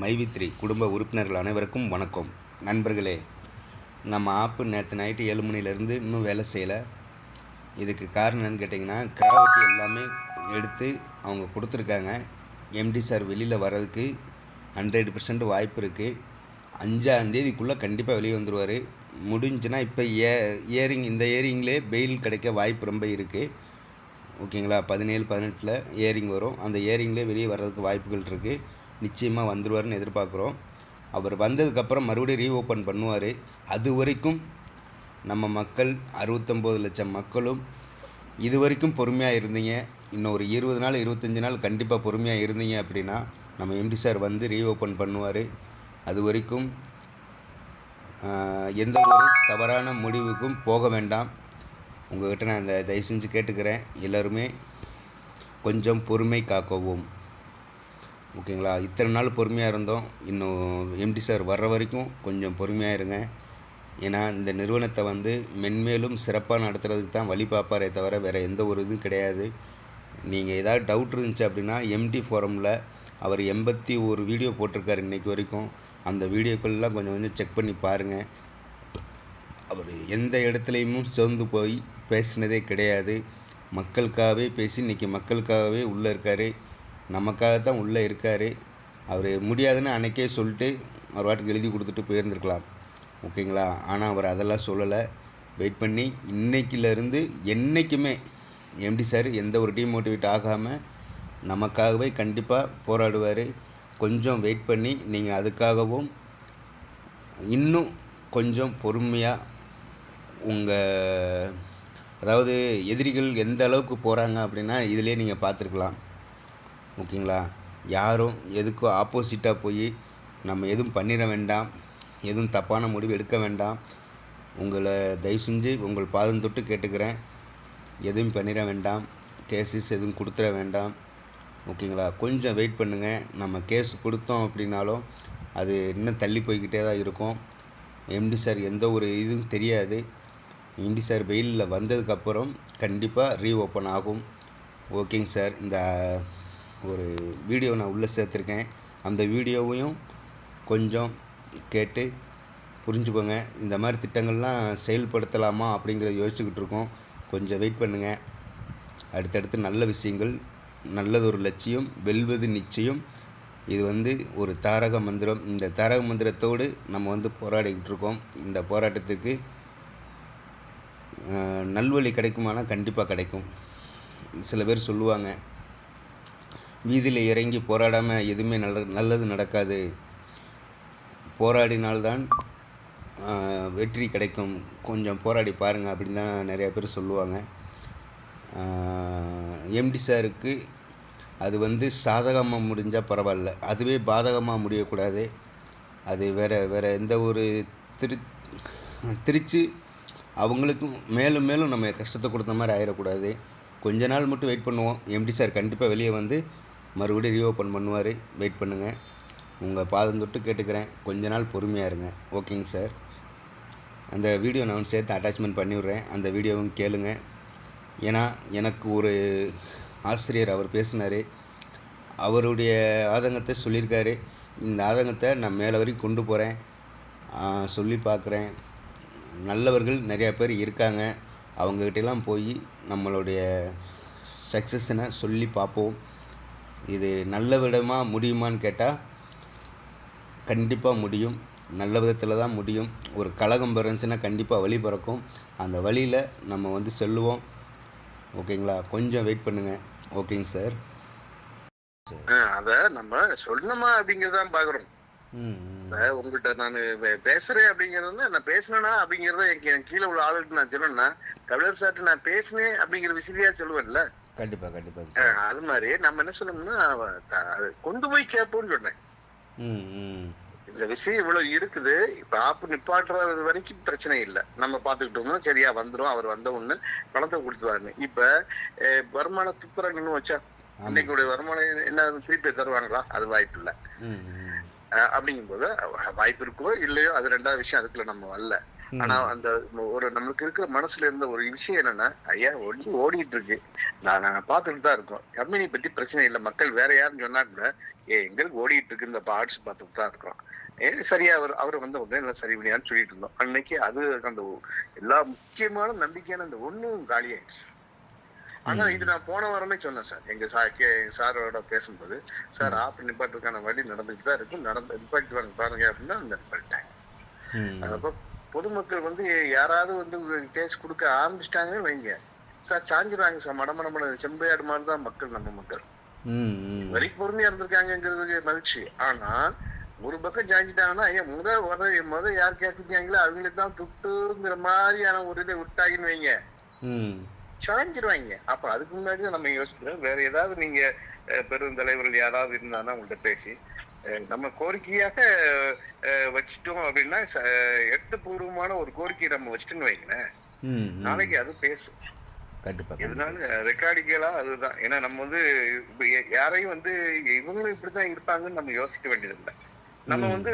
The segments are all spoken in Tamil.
மைவித்ரி குடும்ப உறுப்பினர்கள் அனைவருக்கும் வணக்கம். நண்பர்களே நம்ம ஆப்பு நேற்று நைட்டு ஏழு மணிலேருந்து இன்னும் வேலை செய்யலை. இதுக்கு காரணம் என்னன்னு கேட்டிங்கன்னா கிராவட்டி எல்லாமே எடுத்து அவங்க கொடுத்துருக்காங்க. எம்டி சார் வெளியில் வர்றதுக்கு ஹண்ட்ரட் பர்சன்ட் வாய்ப்பு இருக்குது அஞ்சாந்தேதிக்குள்ளே கண்டிப்பாக வெளியே வந்துடுவார் முடிஞ்சுன்னா இப்போ ஏ இயரிங் இந்த இயரிங்லேயே பெயில் கிடைக்க வாய்ப்பு ரொம்ப இருக்குது ஓகேங்களா? பதினேழு பதினெட்டில் ஏரிங் வரும். அந்த இயரிங்லேயே வெளியே வர்றதுக்கு வாய்ப்புகள் இருக்குது நிச்சயமாக வந்துடுவார்னு எதிர்பார்க்குறோம். அவர் வந்ததுக்கப்புறம் மறுபடியும் ரீஓப்பன் பண்ணுவார். அது வரைக்கும் நம்ம மக்கள் அறுபத்தொம்போது லட்சம் மக்களும் இது வரைக்கும் பொறுமையாக இருந்தீங்க. இன்னும் ஒரு இருபது நாள் இருபத்தஞ்சி நாள் கண்டிப்பாக பொறுமையாக இருந்தீங்க அப்படின்னா நம்ம எம்டி சார் வந்து ரீஓப்பன் பண்ணுவார். அது வரைக்கும் எந்த ஒரு தவறான முடிவுக்கும் போக வேண்டாம். உங்கள்கிட்ட நான் இந்த தயவு செஞ்சு கேட்டுக்கிறேன். எல்லோருமே கொஞ்சம் பொறுமை காக்கவும். ஓகேங்களா? இத்தனை நாள் பொறுமையாக இருந்தோம். இன்னும் எம்டி சார் வர்ற வரைக்கும் கொஞ்சம் பொறுமையாக இருங்க. ஏன்னா இந்த நிறுவனத்தை வந்து மென்மேலும் சிறப்பாக நடத்துறதுக்கு தான் வழி பார்ப்பாரே தவிர வேறு எந்த ஒரு இதுவும் கிடையாது. நீங்கள் ஏதாவது டவுட் இருந்துச்சு அப்படின்னா எம்டி ஃபோரமில் அவர் எண்பத்தி ஒரு வீடியோ போட்டிருக்காரு இன்றைக்கி வரைக்கும். அந்த வீடியோக்கள்லாம் கொஞ்சம் கொஞ்சம் செக் பண்ணி பாருங்கள் அவர் எந்த இடத்துலையும் சோர்ந்து போய் பேசினதே கிடையாது. மக்களுக்காகவே பேசி இன்றைக்கி மக்களுக்காகவே உள்ளே இருக்கார். நமக்காக தான் உள்ளே இருக்கார். அவர் முடியாதுன்னு அன்றைக்கே சொல்லிட்டு அவர் வாட்டுக்கு எழுதி கொடுத்துட்டு போயிருந்துருக்கலாம். ஓகேங்களா? ஆனால் அவர் அதெல்லாம் சொல்லலை. வெயிட் பண்ணி இன்னைக்கிலேருந்து என்றைக்குமே எம்டி சார் எந்த ஒரு டிமோட்டிவேட் ஆகாமல் நமக்காகவே கண்டிப்பாக போராடுவார். கொஞ்சம் வெயிட் பண்ணி நீங்கள் அதுக்காகவும் இன்னும் கொஞ்சம் பொறுமையாக உங்கள் அதாவது எதிரிகள் எந்த அளவுக்கு போகிறாங்க அப்படின்னா இதிலே நீங்கள் பார்த்துருக்கலாம். ஓகேங்களா? யாரும் எதுக்கும் ஆப்போசிட்டாக போய் நம்ம எதுவும் பண்ணிட வேண்டாம் எதுவும் தப்பான முடிவு எடுக்க வேண்டாம். உங்களை தயவு செஞ்சு உங்கள் பாதம் தொட்டு கேட்டுக்கிறேன். எதுவும் பண்ணிட வேண்டாம். கேசஸ் எதுவும் கொடுத்துட வேண்டாம். ஓகேங்களா? கொஞ்சம் வெயிட் பண்ணுங்கள் நம்ம கேஸ் கொடுத்தோம் அப்படின்னாலும் அது இன்னும் தள்ளி போய்கிட்டே தான் இருக்கும். எம்டி சார் எந்த ஒரு இதுவும் தெரியாது. எம்டி சார் வெயிலில் வந்ததுக்கப்புறம் கண்டிப்பாக ரீஓப்பன் ஆகும். ஓகேங்க சார் இந்த ஒரு வீடியோ நான் உள்ளே சேர்த்துருக்கேன். அந்த வீடியோவையும் கொஞ்சம் கேட்டு புரிஞ்சுக்கோங்க. இந்த மாதிரி திட்டங்கள்லாம் செயல்படுத்தலாமா அப்படிங்கிறத யோசிச்சுக்கிட்டு இருக்கோம். கொஞ்சம் வெயிட் பண்ணுங்கள் அடுத்தடுத்து நல்ல விஷயங்கள் நல்லதொரு லட்சியம் வெல்வது நிச்சயம். இது வந்து ஒரு தாரக மந்திரம். இந்த தாரக மந்திரத்தோடு நம்ம வந்து போராடிக்கிட்டு இருக்கோம். இந்த போராட்டத்துக்கு நல்வழி கிடைக்குமானா கண்டிப்பாக கிடைக்கும். சில பேர் சொல்லுவாங்க வீதியில் இறங்கி போராடாமல் எதுவுமே நல்ல நல்லது நடக்காது. போராடினால்தான் வெற்றி கிடைக்கும். கொஞ்சம் போராடி பாருங்கள் அப்படின்னு தான் நிறையா பேர் சொல்லுவாங்க. எம்டி சாருக்கு அது வந்து சாதகமாக முடிஞ்சால் பரவாயில்ல. அதுவே பாதகமாக முடியக்கூடாது. அது வேறு வேறு எந்த ஒரு திரு திருச்சி அவங்களுக்கும் மேலும் மேலும் நம்ம கஷ்டத்தை கொடுத்த மாதிரி ஆயிடக்கூடாது கொஞ்ச நாள் மட்டும் வெயிட் பண்ணுவோம். எம்டி சார் கண்டிப்பாக வெளியே வந்து மறுபடியும் ரீஓப்பன் பண்ணுவார். வெயிட் பண்ணுங்கள் உங்கள் பாதம் தொட்டு கேட்டுக்கிறேன். கொஞ்ச நாள் பொறுமையாக இருங்க. ஓகேங்க சார். அந்த வீடியோ நான் சேர்த்து அட்டாச்மெண்ட் பண்ணிவிட்றேன். அந்த வீடியோவும் கேளுங்க. ஏன்னா எனக்கு ஒரு ஆசிரியர் அவர் பேசினார். அவருடைய ஆதங்கத்தை சொல்லியிருக்காரு. இந்த ஆதங்கத்தை நான் மேலே வரைக்கும் கொண்டு போகிறேன். சொல்லி பார்க்குறேன். நல்லவர்கள் நிறையா பேர் இருக்காங்க. அவங்கக்கிட்டலாம் போய் நம்மளுடைய சக்ஸஸனை சொல்லி பார்ப்போம். இது நல்ல விதமாக முடியுமான்னு கேட்டால் கண்டிப்பாக முடியும். நல்ல விதத்தில் தான் முடியும். ஒரு கழகம் பிறந்துச்சுன்னா கண்டிப்பாக வழி பிறக்கும். அந்த வழியில் நம்ம வந்து செல்லுவோம். ஓகேங்களா? கொஞ்சம் வெயிட் பண்ணுங்கள் ஓகேங்க சார். ஆ, அத நம்ம சொல்லணுமா அப்படிங்கறதான் பாக்குறோம். ம் இப்ப உங்ககிட்ட நான் பேசுறேன் அப்படிங்கறது நான் பேசினேனா அப்படிங்கறத என் கீழே உள்ள ஆளுக்கு நான் சொல்லணும்னா கபிலர் சார்ட்டு நான் பேசினேன் அப்படிங்கிற விஷயத்தையா சொல்லுவேன்ல? ஆ, சார். அது மாதிரி. நம்ம என்ன சொல்லணும்னா கொண்டு போய் சேர்ப்போம்னு சொன்னேன். இந்த விஷயம் இவ்வளவு இருக்குது. இப்ப ஆப்பு நிப்பாட்டுறது வரைக்கும் பிரச்சனை இல்லை. நம்ம பாத்துக்கிட்டோம்னா சரியா வந்துரும். அவர் வந்த உடனே பணத்தை கொடுத்துருவாருன்னு. இப்ப வருமான துப்புரங்கன்னு வச்சா இன்னைக்கு வருமானம் என்ன திருப்பி தருவாங்களா? அது வாய்ப்பு இல்லை. அப்படிங்கும்போது வாய்ப்பு இருக்கோ இல்லையோ அது ரெண்டாவது விஷயம். அதுக்குள்ள நம்ம வரல. ஆனா அந்த ஒரு நம்மளுக்கு இருக்கிற மனசுல இருந்த ஒரு விஷயம் என்னன்னா ஐயா ஒண்ணு ஓடிட்டு இருக்கு நான் நாங்க பார்த்துட்டு தான் இருக்கோம். கம்பெனி பத்தி பிரச்சனை இல்லை. மக்கள் வேற யாருன்னு சொன்னா கூட ஏ எங்களுக்கு ஓடிட்டு இருக்கு இந்த ஆர்ட்ஸ் பார்த்துட்டு தான் இருக்கோம். ஏ சரியா அவர் அவர் வந்த உடனே எல்லாம் சரி பண்ணியான்னு சொல்லிட்டு இருந்தோம். அன்னைக்கு அது அந்த எல்லா முக்கியமான நம்பிக்கையான அந்த ஒண்ணும் காலி ஆயிடுச்சு. ஆனா இது நான் போன வாரமே சொன்னேன் சார். எங்க சார் கே சாரோட பேசும்போது சார் ஆப்பு நிப்பாட்டுக்கான வழி நடந்துட்டு தான் இருக்கும் நடந்து நிப்பாட்டி வாங்க பாருங்க அப்படின்னா அந்த நிப்பாட்டாங்க ம். அப்போ பொதுமக்கள் வந்து யாராவது வந்து கேஸ் கொடுக்க ஆரம்பிச்சிட்டாங்கன்னு வைங்க. Sir சாஞ்சிருவாங்க sir. மடமடமட செம்பையாடு மாதிரி தான் மக்கள் நம்ம மக்கள். வரைக்கும் பொறுமையா இருந்திருக்காங்கிறது மகிழ்ச்சி. ஆனா ஒரு பக்கம் சாஞ்சிட்டாங்கன்னா ஐயா முத வர முத யார் கேஸ் கொடுத்தாங்களோ அவங்களுக்கு தான் துட்டுங்கிற மாதிரியான ஒரு இதை விட்டாங்கன்னு வைங்க. சாஞ்சிருவாங்க அப்ப அதுக்கு முன்னாடி நம்ம யோசிக்கிறோம். வேற ஏதாவது நீங்க அஹ், பெருந்தலைவர்கள் யாராவது இருந்தாங்கன்னா உங்கள்கிட்ட பேசி நம்ம கோரிக்கையாக வச்சிட்டோம் அப்படின்னா எழுத்துப்பூர்வமான ஒரு கோரிக்கையை நம்ம வச்சிட்டோன்னு வைங்களேன். நாளைக்கு அது பேசும். எதனால ரெக்கார்டிக்கலா அதுதான். ஏன்னா நம்ம வந்து யாரையும் வந்து இவங்களும் இப்படிதான் இருப்பாங்கன்னு நம்ம யோசிக்க வேண்டியதில்லை. நம்ம. வந்து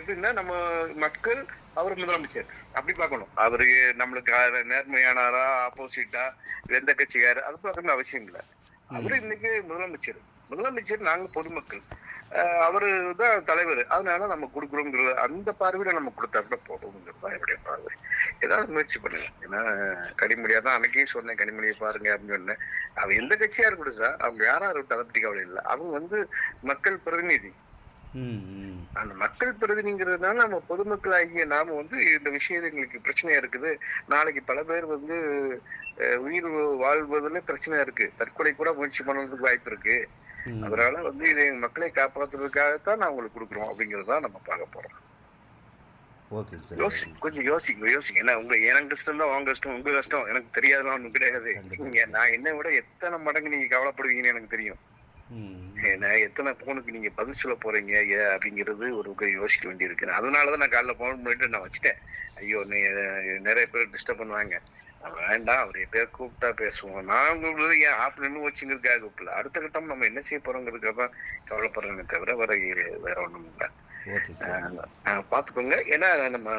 எப்படின்னா நம்ம மக்கள் அவர் முதலமைச்சர். அப்படி பார்க்கணும். அவரு நம்மளுக்கு நேர்மையானாரா ஆப்போசிட்டா எந்த கட்சிக்காரு அது பார்க்கணும் அவசியம் இல்லை. அவரு இன்னைக்கு முதலமைச்சர். முதலமைச்சர் நாங்க பொதுமக்கள். அவர் அவரு தான் தலைவர். அதனால நம்ம கொடுக்குறோங்கிறது அந்த பார்வையில நம்ம கொடுத்தா கூட போதுங்கிறது தான் என்னுடைய பார்வை. ஏதாவது முயற்சி பண்ணுங்க. ஏன்னா கனிமொழியா தான் அன்னைக்கே சொன்னேன் கனிமொழியை பாருங்க அப்படின்னு சொன்னேன். அவ எந்த கட்சியா இருக்கட்டும் சார் அவங்க யாரா இருக்கட்டும் அதை பற்றி கவலை இல்லை. அவங்க வந்து மக்கள் பிரதிநிதி. அந்த மக்கள் பிரதிநிதிங்கிறதுனால நம்ம பொதுமக்கள் ஆகிய நாம வந்து இந்த விஷயம் எங்களுக்கு பிரச்சனையா இருக்குது. நாளைக்கு பல பேர் வந்து உயிர் வாழ்வதில் பிரச்சனையா இருக்கு. தற்கொலை கூட முயற்சி பண்ணுறதுக்கு வாய்ப்பு இருக்கு. அதனால வந்து இதை மக்களை காப்பாத்துறதுக்காகத்தான் நான் உங்களுக்கு கொடுக்குறோம். அப்படிங்கறத நம்ம பார்க்க போறோம். கொஞ்சம் யோசிங்க யோசிங்க. ஏன்னா உங்க எனக்கு கஷ்டம் தான் உங்க கஷ்டம் உங்க கஷ்டம். எனக்கு தெரியாதெல்லாம் ஒண்ணும் கிடையாது. நீங்க நான் என்னை விட எத்தனை மடங்கு நீங்க கவலைப்படுவீங்கன்னு எனக்கு தெரியும். ஏன்னா எத்தனை போனுக்கு நீங்க பதில் சொல்ல போறீங்க? ஏ அப்படிங்கிறது ஒரு பக்கம் யோசிக்க வேண்டியிருக்கு. அதனாலதான் நான் காலைல போன் பண்ணிட்டு நான் வச்சுட்டேன். ஐயோ நிறைய பேர் டிஸ்டர்ப் பண்ணுவாங்க. வேண்டாம் அவர் பேர் கூப்பிட்டா பேசுவோம். நான் உங்களுக்கு ஏன் ஆப் நின்று வச்சுங்கிறதுக்காக கூப்பிடல. அடுத்த கட்டம் நம்ம என்ன செய்ய போறோங்கிறதுக்காக தான் கவலைப்படுறேனே தவிர வேற வேற ஒண்ணும் இல்லை. பாத்துக்கோங்க. ஏன்னா நம்ம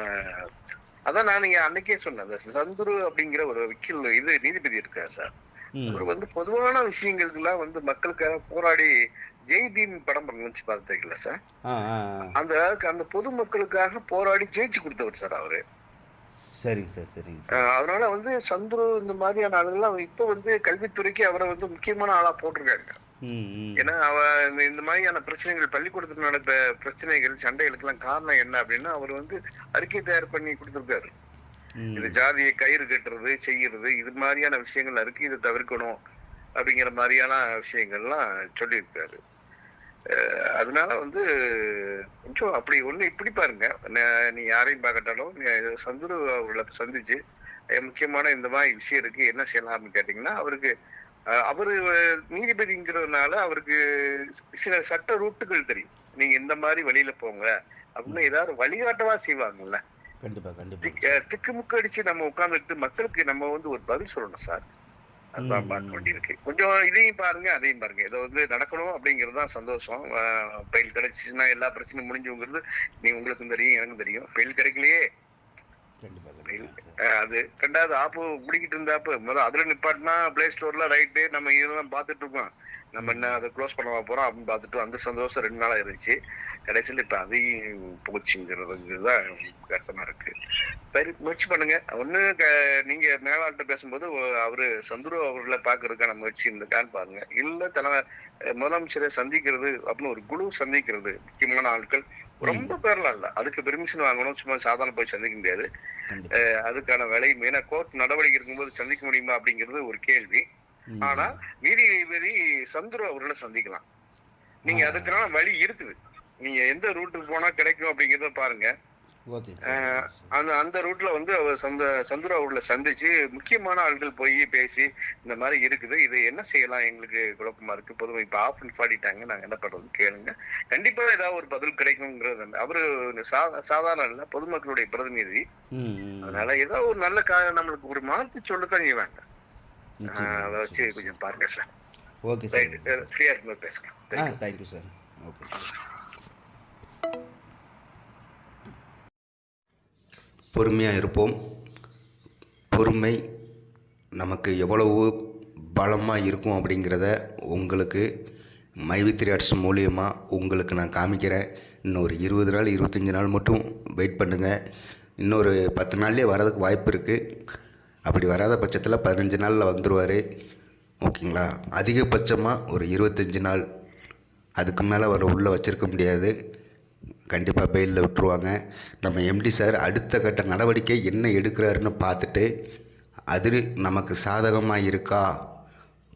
அதான் நான் அன்னைக்கே சொன்னேன். சந்துரு அப்படிங்கிற ஒரு வக்கீல் இது நீதிபதி இருக்கார் சார். அவர் வந்து பொதுவான விஷயங்களுக்கெல்லாம் வந்து மக்களுக்காக போராடி ஜெய் பீம் படம் நினைச்சு பார்த்துருக்கல சார். அந்த அந்த பொதுமக்களுக்காக போராடி ஜெயிச்சு கொடுத்தவர் சார் அவரு. சரிங்க சார் சரிங்க சார். அதனால வந்து சந்துரு இந்த மாதிரியான ஆளுங்கெல்லாம் இப்ப வந்து கல்வித்துறைக்கு அவரை வந்து முக்கியமான ஆளா போட்டிருக்காங்க. ஏன்னா அவ இந்த மாதிரியான பிரச்சனைகள் பள்ளிக்கூடத்துல நடந்த பிரச்சனைகள் சண்டைகளுக்கெல்லாம் காரணம் என்ன அப்படின்னா அவர் வந்து அறிக்கை தயார் பண்ணி கொடுத்திருக்காரு. இது ஜாதியை கயிறு கட்டுறது செய்யறது இது மாதிரியான விஷயங்கள் இருக்கு. இதை தவிர்க்கணும் அப்படிங்கிற மாதிரியான விஷயங்கள்லாம் சொல்லியிருக்காரு. அதனால வந்து கொஞ்சம் அப்படி ஒண்ணு இப்படி பாருங்க. ந- யாரையும் பார்க்கட்டாலும் சந்துரு அவர்களை சந்திச்சு முக்கியமான இந்த மாதிரி விஷயம் இருக்கு என்ன செய்யலாம் அப்படின்னு கேட்டீங்கன்னா அவருக்கு அவரு நீதிபதிங்கிறதுனால அவருக்கு சில சட்ட ரூட்டுகள் தெரியும். நீங்க இந்த மாதிரி வழியில போங்க. அப்படின்னு ஏதாவது வழிகாட்டவா செய்வாங்கல்ல. கண்டிப்பாக கண்டிப்பாக திக்கு- திக்குமுக்கு அடிச்சு நம்ம உட்கார்ந்துட்டு மக்களுக்கு நம்ம வந்து ஒரு பதில் சொல்லணும் சார். அதுதான் ம். பார்க்க வேண்டியிருக்கு. கொஞ்சம் இதையும் பாருங்க அதையும் பாருங்க. இதை வந்து நடக்கணும் அப்படிங்கிறது தான் சந்தோஷம். பெயில் கிடைச்சிச்சுன்னா எல்லா பிரச்சனையும் முடிஞ்சுங்கிறது நீ உங்களுக்கும் தெரியும் எனக்கும் தெரியும். பெயில் கிடைக்கலையே. கண்டிப்பாக அது ரெண்டாவது ஆப்பு முடிக்கிட்டு இருந்தாப்ப முதல்ல அதுல நிப்பாட்டினா பிளே ஸ்டோர்ல ரைட்டு நம்ம இதெல்லாம் பார்த்துட்டு இருக்கோம். நம்ம என்ன அதை க்ளோஸ் பண்ண போறோம் அப்படின்னு பார்த்துட்டு அந்த சந்தோஷம் ரெண்டு நாளா இருந்துச்சு கடைசியில் இப்ப அதையும் போச்சுங்கிறதுதான் கஷ்டமா இருக்கு. சரி முயற்சி பண்ணுங்க. ஒண்ணு நீங்க மேலாள்கிட்ட பேசும்போது அவரு சந்துரு அவர்களை பாக்குறதுக்கான முயற்சி இருந்திருக்கான்னு பாருங்க. இல்ல தன முதலமைச்சரை சந்திக்கிறது அப்படின்னு ஒரு குழு சந்திக்கிறது முக்கியமான ஆட்கள். ரொம்ப பேர்லாம் இல்ல. அதுக்கு பெர்மிஷன் வாங்கணும். சும்மா சாதாரண போய் சந்திக்க முடியாது. அதுக்கான வேலை. மெயினா கோர்ட் நடவடிக்கை இருக்கும்போது சந்திக்க முடியுமா அப்படிங்கிறது ஒரு கேள்வி. ஆனா நீதிபதி சந்துரு அவர்களை சந்திக்கலாம். நீங்க. அதுக்கான வழி இருக்குது. நீங்க எந்த ரூட்டுக்கு போனா கிடைக்கும் அப்படிங்கறத பாருங்க. அந்த அந்த ரூட்ல வந்து அவர் சந்த சந்துரு அவர்களை சந்திச்சு முக்கியமான ஆட்கள் போய் பேசி இந்த மாதிரி இருக்குது இது என்ன செய்யலாம் எங்களுக்கு குழப்பமா இருக்கு. பொதுவாக இப்ப ஆஃப் பாடிட்டாங்க நாங்க என்ன பண்றது கேளுங்க. கண்டிப்பா ஏதாவது ஒரு பதில் கிடைக்குங்கிறது அவரு சாதாரண இல்ல பொதுமக்களுடைய பிரதிநிதி. அதனால ஏதோ ஒரு நல்ல காரியம் நம்மளுக்கு ஒரு மாற்றி சொல்லத்தான் செய்வாங்க. அதை வச்சு. கொஞ்சம் பாருங்க சார். Okay sir. ஃப்ரீயா இருக்கும்போது you. Thank you sir okay sir பொறுமையாக இருப்போம். பொறுமை நமக்கு எவ்வளவு பலமாக இருக்கும் அப்படிங்கிறத உங்களுக்கு மைவித்ரி ஆர்ட்ஸ் மூலியமாக உங்களுக்கு நான் காமிக்கிறேன். இன்னொரு இருபது நாள் இருபத்தஞ்சி நாள் மட்டும் வெயிட் பண்ணுங்கள் இன்னொரு பத்து நாள்லேயே வரதுக்கு வாய்ப்பு இருக்குது அப்படி வராத பட்சத்தில் பதினஞ்சு நாளில் வந்துடுவார் ஓகேங்களா? அதிகபட்சமாக ஒரு இருபத்தஞ்சி நாள். அதுக்கு மேலே அவரை உள்ளே வச்சிருக்க முடியாது. கண்டிப்பாக பெயிலில் விட்டுருவாங்க. நம்ம எம்டி சார் அடுத்த கட்ட நடவடிக்கை என்ன எடுக்கிறாருன்னு பார்த்துட்டு அது நமக்கு சாதகமாக இருக்கா?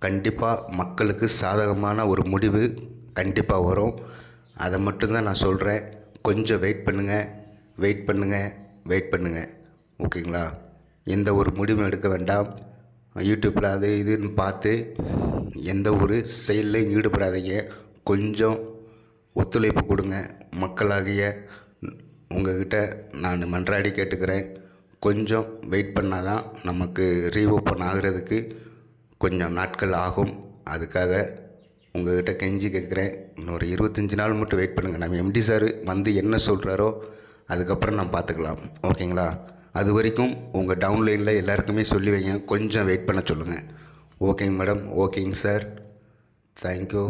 கண்டிப்பாக மக்களுக்கு சாதகமான ஒரு முடிவு கண்டிப்பாக வரும். அதை மட்டும்தான் நான் சொல்கிறேன் கொஞ்சம் வெயிட் பண்ணுங்கள் வெயிட் பண்ணுங்கள் வெயிட் பண்ணுங்கள் ஓகேங்களா? எந்த ஒரு முடிவும் எடுக்க வேண்டாம். யூடியூப்பில் அது இதுன்னு பார்த்து எந்த ஒரு செயல்லையும் ஈடுபடாதீங்க. கொஞ்சம் ஒத்துழைப்பு கொடுங்க. மக்களாகிய உங்கள்கிட்ட நான் மன்றாடி கேட்டுக்கிறேன். கொஞ்சம் வெயிட் பண்ணால் தான் நமக்கு ரீஓப்பன் ஆகிறதுக்கு கொஞ்சம் நாட்கள் ஆகும். அதுக்காக உங்கள்கிட்ட கெஞ்சி கேட்குறேன். இன்னொரு இருபத்தஞ்சி நாள் மட்டும் வெயிட் பண்ணுங்கள் நம்ம எம்டி சார் வந்து என்ன சொல்கிறாரோ அதுக்கப்புறம் நம்ம பார்த்துக்கலாம். ஓகேங்களா? அது வரைக்கும் உங்கள் டவுன்லைனில் எல்லாருக்குமே சொல்லி வைங்க. கொஞ்சம் வெயிட் பண்ண சொல்லுங்கள் ஓகேங்க மேடம் ஓகேங்க சார் தேங்க்யூ